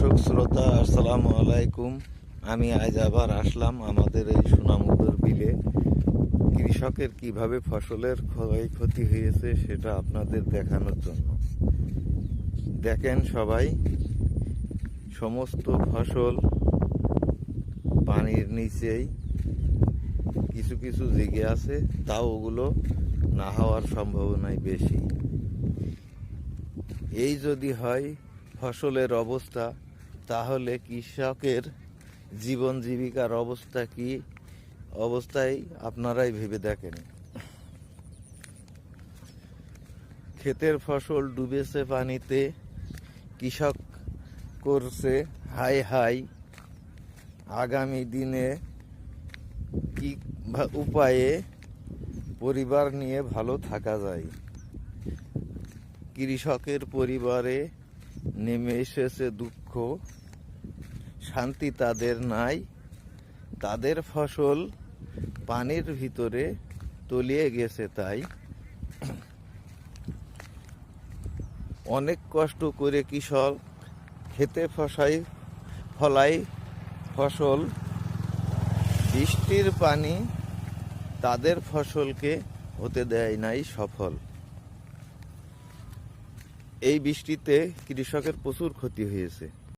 দর্শক, শ্রোতা, আসসালামু আলাইকুম। আমি আজ আবার আসলাম আমাদের এই সুনামুদর বিলে। কৃষকের কীভাবে ফসলের ক্ষয়ক্ষতি হয়েছে সেটা আপনাদের দেখানোর জন্য। দেখেন সবাই, সমস্ত ফসল পানির নিচেই। কিছু কিছু জেগে আছে, তাও ওগুলো না হওয়ার সম্ভাবনাই বেশি। এই যদি হয়, ফসলের অবস্থা তাহলে কৃষকের জীবন জীবিকার অবস্থা কি? অবস্থায় আপনারাই ভেবে দেখেন। ক্ষেতের ফসল ডুবেছে পানিতে, কৃষক করছে হাই হাই। আগামী দিনে কি উপায়ে পরিবার নিয়ে ভালো থাকা যায়? কৃষকের পরিবারে নেমে এসেছে দুঃখ। শান্তি তাদের নাই। তাদের ফসল পানির ভিতরে তলিয়ে গেছে তাই। অনেক কষ্ট করে কৃষক খেতে ফসাই, ফলাই ফসল। বৃষ্টির পানি তাদের ফসলকে হতে দেয় নাই সফল। এই বৃষ্টিতে কৃষকের প্রচুর ক্ষতি হয়েছে।